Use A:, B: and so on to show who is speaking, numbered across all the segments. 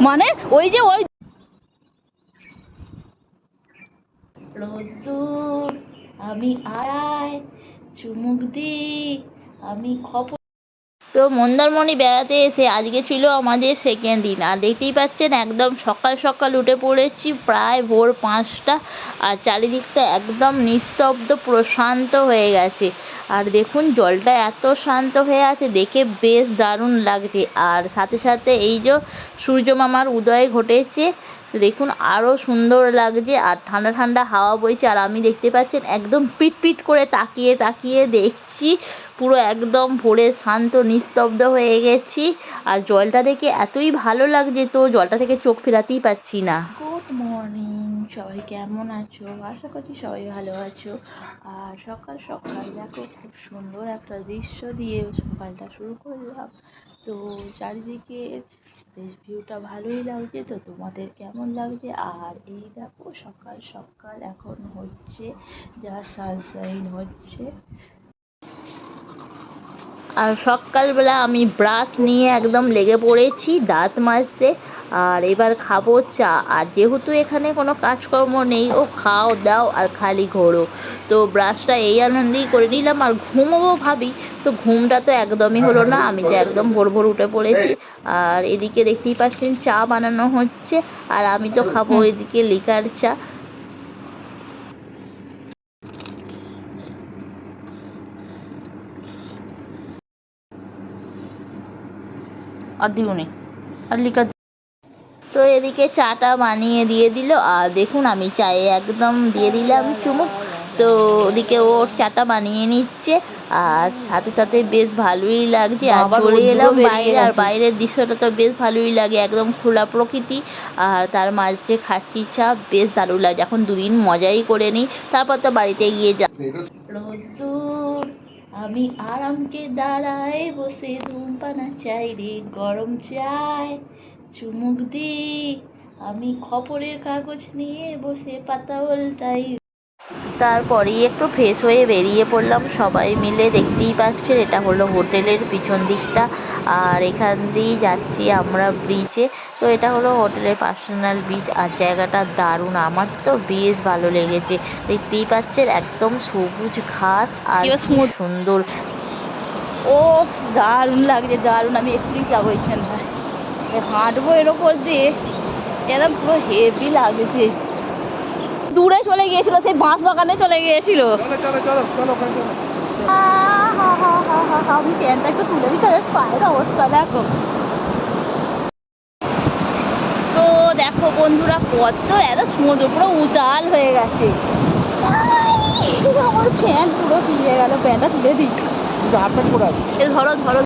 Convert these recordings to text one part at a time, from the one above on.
A: মানে ওই যে ওই
B: রোদ্দুর আমি আয় চুমুক দি আমি খবর
A: তো মন্দারমণি বেড়াতে এসে আজকে ছিল আমাদের সেকেন্ড দিন। আর দেখতেই পাচ্ছেন একদম সকাল সকাল উঠে পড়েছি, প্রায় ভোর পাঁচটা। আর চারিদিকটা একদম নিস্তব্ধ, প্রশান্ত হয়ে গেছে। আর দেখুন, জলটা এত শান্ত হয়ে আছে, দেখে বেশ দারুণ লাগছে। আর সাথে সাথে এই যে সূর্য মামার উদয় ঘটেছে দেখুন আরও সুন্দর লাগছে আর ঠান্ডা ঠান্ডা হাওয়া বইছে আর আমি দেখতে পাচ্ছেন একদম পিট পিট করে তাকিয়ে তাকিয়ে দেখছি। পুরো একদম ভোরে শান্ত, নিস্তব্ধ হয়ে গেছি আর জলটা দেখে এতই ভালো লাগছে তো জলটা থেকে চোখ ফেরাতেই পাচ্ছি না।
B: গুড মর্নিং সবাই কেমন আছো? আশা করছি সবাই ভালো আছো। আর সকাল সকাল দেখো, খুব সুন্দর একটা দৃশ্য দিয়ে সকালটা শুরু করলাম। তো চারিদিকে বেশ ভিউটা ভালোই লাগছে তো তোমাদের কেমন লাগছে? আর এই দেখো সকাল সকাল এখন হচ্ছে যা সানশাইন হচ্ছে।
A: আর সকালবেলা আমি ব্রাশ নিয়ে একদম লেগে পড়েছি দাঁত মাজতে। আর এবার খাব চা। আর যেহেতু এখানে কোনো কাজকর্ম নেই ও খাও দাও আর খালি ঘোরো। তো ব্রাশটা এই আনন্দেই করে নিলাম। আর ঘুমোবো ভাবি তো ঘুমটা তো একদমই হলো না। আমি যে একদম ভোর ভোর উঠে পড়েছি। আর এদিকে দেখতেই পাচ্ছেন চা বানানো হচ্ছে। আর আমি তো খাব এদিকে লিকার চা। আর দিবনি আর লিকার তো এদিকে চাটা বানিয়ে দিয়ে দিল আর দেখুন আমি চায়ে একদম দিয়ে দিলাম চুমুক তো ওদিকে ও চাটা বানিয়ে নিচ্ছে আর সাথে সাথে বেশ ভালোই লাগছে। আর চলে এলাম বাইরে আর বাইরের দৃশ্যটা তো বেশ ভালোই লাগে একদম খোলা প্রকৃতি। আর তার মাঝে খাচ্ছি চা বেশ দারুণ লাগছে এখন দুদিন মজাই করে নিই তারপর তো বাড়িতে গিয়ে যা
B: আমি আরামকে দাঁড়ায় বসে ধূমপানা চাই রে, গরম চাই চুমুক দি আমি খবরের কাগজ নিয়ে বসে পাতা উল্টাই
A: তারপরেই একটু ফ্রেশ হয়ে বেরিয়ে পড়লাম। সবাই মিলে দেখতেই পাচ্ছেন এটা হলো হোটেলের পিছন দিকটা। আর এখান দিয়েই যাচ্ছি আমরা ব্রিজে তো এটা হলো হোটেলের পার্সোনাল ব্রিজ আর জায়গাটা দারুণ। আমার তো বেশ ভালো লেগেছে। দেখতেই পাচ্ছেন একদম সবুজ ঘাস আর সুন্দর।
B: ও দারুণ লাগছে দারুণ। আমি এক্ষুনি যাব এখানটায় হাঁটবো এর ওপর দিয়ে এরকম পুরো হেভি লাগছে। দূরে চলে গিয়েছিল সেই বাঁশ বাগানে চলে গিয়েছিল আমি প্যান্টটা একটু তুলে দিতে হবে পায়ের অবস্থা দেখো। তো দেখো বন্ধুরা কত এত সমুদ্র পুরো উতাল হয়ে গেছে। আমার প্যান্ট পুরো ভিজে গেল প্যান্টটা তুলে দিই। ধরো ধরো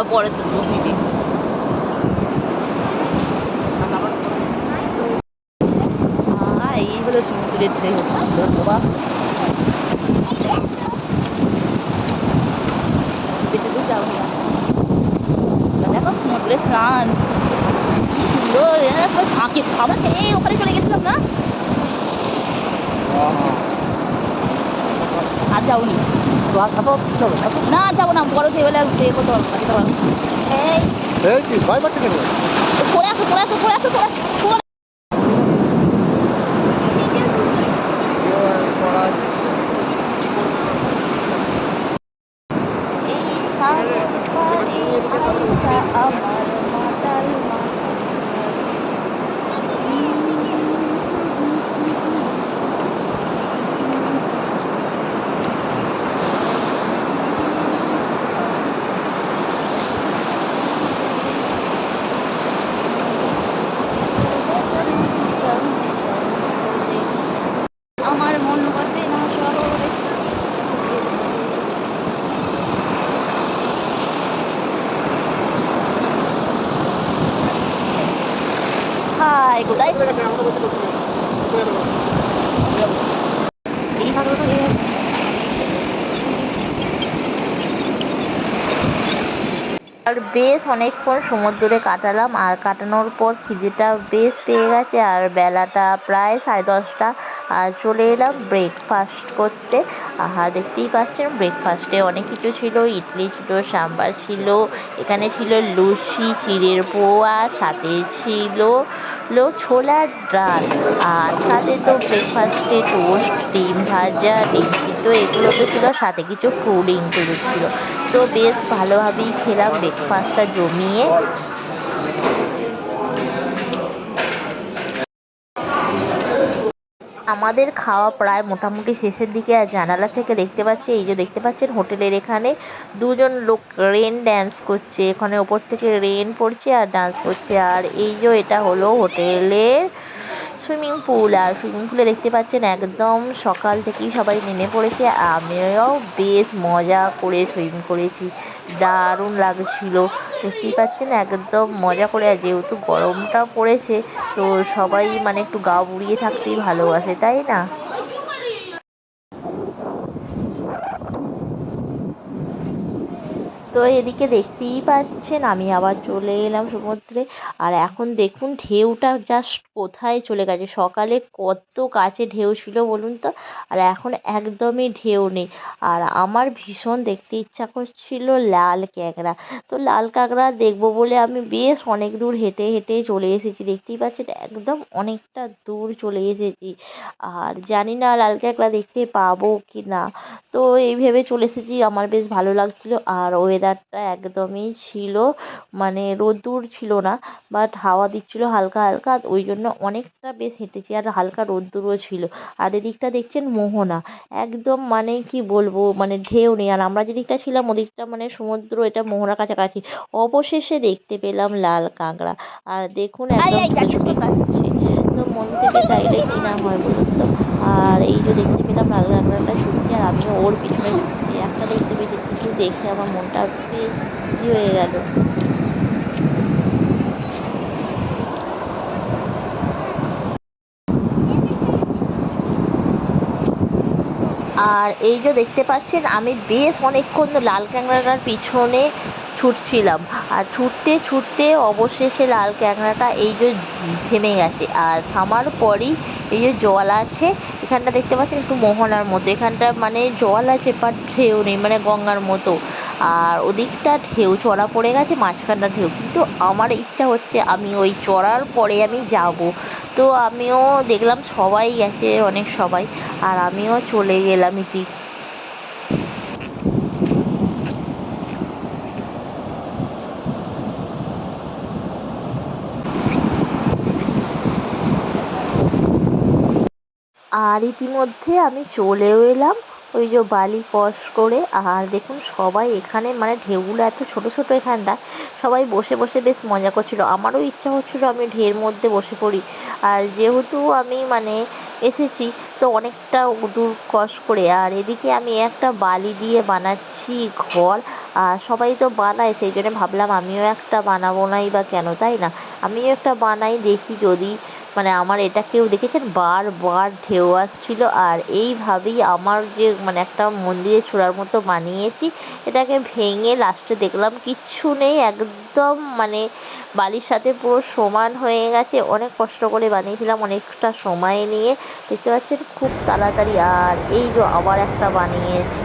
B: দাঁড়াও পরে তুলবো ভিডিও এই হলো সমুদ্রের ঢেউ। বাবা বেশি দূর যাব না। না, দেখো সমুদ্রে স্নান। কি সুন্দর। ঝাঁকে আমরা সেই ওখানে চলে গেছিলাম না? আর যাওনি। না যাব না বড় খেয়ে আর উঠে করতে পারব না। এই।
C: এই কি ভয় পাচ্ছে কেন?
B: পড়ে আসো পড়ে আসো পড়ে আসো পড়ে আসো, পড়ে এই সাগরে আইসা আমার মাতাল
A: আর বেশ অনেকক্ষণ সমুদ্রে কাটালাম, আর কাটানোর পর খিদেটা বেশ পেয়ে গেছে, আর বেলাটা প্রায় সাড়ে দশটা। আর চলে এলাম ব্রেকফাস্ট করতে। আর দেখতেই পাচ্ছেন ব্রেকফাস্টে অনেক কিছু ছিল। ইডলি ছিল, সাম্বার ছিল, এখানে ছিল লুচি, চিড়ের পোয়া, সাথে ছিল লো ছোলার ডাল। আর সাথে তো ব্রেকফাস্টে টোস্ট ডিম ভাজা, ডিম সিদ্ধ, এগুলো তো ছিল। সাথে কিছু ফুডিং ছিল। তো বেশ ভালোভাবেই খেলাম ব্রেকফাস্টটা জমিয়ে। আমাদের খাওয়া প্রায় মোটামুটি শেষের দিকে আর জানালা থেকে দেখতে পাচ্ছি, এই যে দেখতে পাচ্ছেন হোটেলের এখানে দুজন লোক রেন ড্যান্স করছে। এখানে ওপর থেকে রেন পড়ছে আর ডান্স করছে। আর এই যে এটা হলো হোটেলের সুইমিং পুল আর সুইমিং পুলে দেখতে পাচ্ছেন একদম সকাল থেকেই সবাই নেমে পড়েছে। আমিও বেশ মজা করে সুইমিং করেছি। দারুণ লাগছিল। দেখতেই পারছেন, একদম মজা করে আর যেহেতু গরমটা পড়েছে, তো সবাই মানে একটু গা উড়িয়ে থাকতেই ভালোবাসে, তাই না? তো এদিকে দেখতেই পাচ্ছেন, আমি আবার চলে এলাম সমুদ্রে। আর এখন দেখুন, ঢেউটা জাস্ট কোথায় চলে গেছে? সকালে কত কাছে ঢেউ ছিল বলুন তো? আর এখন একদমই ঢেউ নেই। আর আমার ভীষণ দেখতে ইচ্ছা করছিল লাল ক্যাঁকড়া। তো লাল কাঁকড়া দেখব বলে আমি বেশ অনেক দূর হেঁটে হেঁটে চলে এসেছি। দেখতেই পাচ্ছেন, একদম অনেকটা দূর চলে এসেছি। আর জানি না লাল কাঁকড়া দেখতে পাবো কি না তো এই ভেবে চলে এসেছি, আমার বেশ ভালো লাগছিল। আর ওয়েদারটা একদমই ছিল মানে রোদ্দুর ছিল না বাট হাওয়া দিচ্ছিল হালকা হালকা ওই জন্য অনেকটা বেশ হেঁটেছি আর হালকা রোদ্দুরও ছিল। আর এদিকটা দেখছেন মোহনা একদম মানে কি বলব মানে ঢেউ নেই আর আমরা যেদিকটা ছিলাম ওদিকটা মানে সমুদ্র এটা মোহনার কাছাকাছি। অবশেষে দেখতে পেলাম লাল কাঁকড়া আর দেখুন তো মন থেকে চাইলে কি না হয় বলুন তো? আর এই যে দেখতে পেলাম লাল কাঁকড়াটা ছুটছে আর আমিও ওর পিছনে ছুটছি একটা দেখতে পেয়েছি। কিছু দেখে আমার মনটা বেশ খুশি হয়ে গেল। আর এই যে দেখতে পাচ্ছেন, আমি বেশ অনেকক্ষণ লাল ক্যাংড়াটার পিছনে ছুটছিলাম। আর ছুটতে ছুটতে অবশেষে লাল ক্যাংড়াটা এই যে থেমে গেছে। আর থামার পরই এই যে জল আছে এখানটা দেখতে পাচ্ছেন একটু মোহনার মতো। এখানটা মানে জল আছে বাট ঢেউ নেই মানে গঙ্গার মতো। আর ওদিকটা ঢেউ, চড়া পড়ে গেছে, মাঝখানটা ঢেউ। কিন্তু আমার ইচ্ছা হচ্ছে আমি ওই চড়ার পরে আমি যাব। তো আমিও দেখলাম সবাই গেছে, অনেক সবাই। আর আমিও চলে গেলাম ইতি আর ইতিমধ্যে আমি চলেও এলাম। ওই যে বালি ক্রস করে, আর দেখুন সবাই এখানে মানে ঢেউগুলো এত ছোট ছোট এখানটা সবাই বসে বসে বেশ মজা করছিল। আমারও ইচ্ছা হচ্ছিল আমি ঢের মধ্যে বসে পড়ি। আর যেহেতু আমি মানে এসেছি তো অনেকটা দূর ক্রস করে। আর এদিকে আমি একটা বালি দিয়ে বানাচ্ছি ঘর। আর সবাই তো বানায়, সেই জন্য ভাবলাম আমিও একটা বানাবো নাই বা কেন, তাই না? আমিও একটা বানাই, দেখি যদি মানে আমার এটা কেউ দেখেছেন? বারবার ঢেউ আসছিল। আর এইভাবেই আমার যে মানে একটা মন্দিরের চূড়ার মতো বানিয়েছি, এটাকে ভেঙে লাস্টে দেখলাম কিচ্ছু নেই, একদম মানে বালির সাথে পুরো সমান হয়ে গেছে। অনেক কষ্ট করে বানিয়েছিলাম, অনেকটা সময় নিয়ে। দেখতে পাচ্ছেন? খুব তাড়াতাড়ি। আর এই যে আবার একটা বানিয়েছি।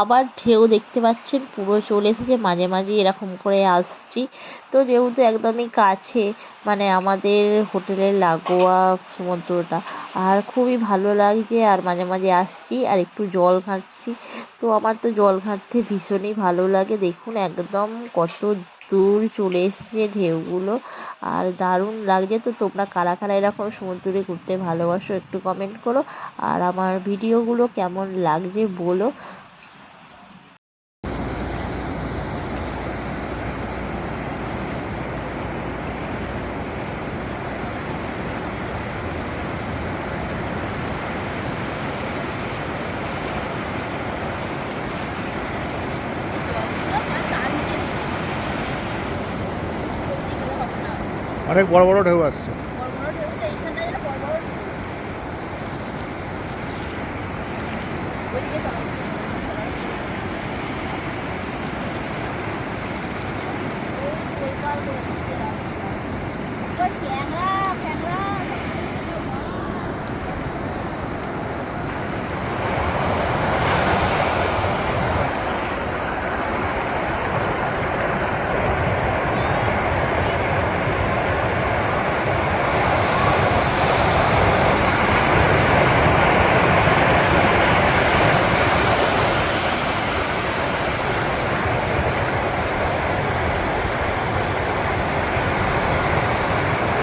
A: আবার ঢেউ দেখতে পাচ্ছেন, পুরো চলে এসেছে, মাঝে মাঝে এরকম করে আসছি। তো যেহেতু একদমই কাছে মানে আমাদের হোটেলের লাগোয়া সমুদ্রটা, আর খুবই ভালো লাগছে আর মাঝে মাঝে আসছি, আর একটু জল ঘাঁটছি। তো আমার তো জল ঘাঁটতে ভীষণই ভালো লাগে। দেখুন একদম কত দূর চলে এসছে ঢেউগুলো, আর দারুণ লাগছে। তো তোমরা কারা কারা এরকম সমুদ্রে ঘুরতে ভালোবাসো একটু কমেন্ট করো, আর আমার ভিডিওগুলো কেমন লাগছে বলো।
C: অনেক বড় বড় ঢেউ আসছে।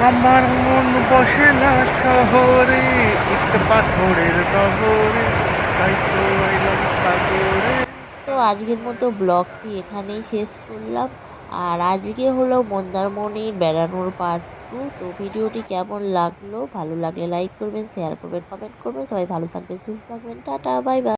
C: আমার মন বসে না শহরে পাথরের নগরে তাই তো এলাম
A: তো আজকের মতো ব্লগটি এখানেই শেষ করলাম। আর আজকে হলো মন্দারমণির বেড়ানোর পার্ট টু তো ভিডিওটি কেমন লাগল? ভালো লাগলে লাইক করবেন শেয়ার করবেন কমেন্ট করবেন। সবাই ভালো থাকবেন, সুস্থ থাকবেন। Tata bye bye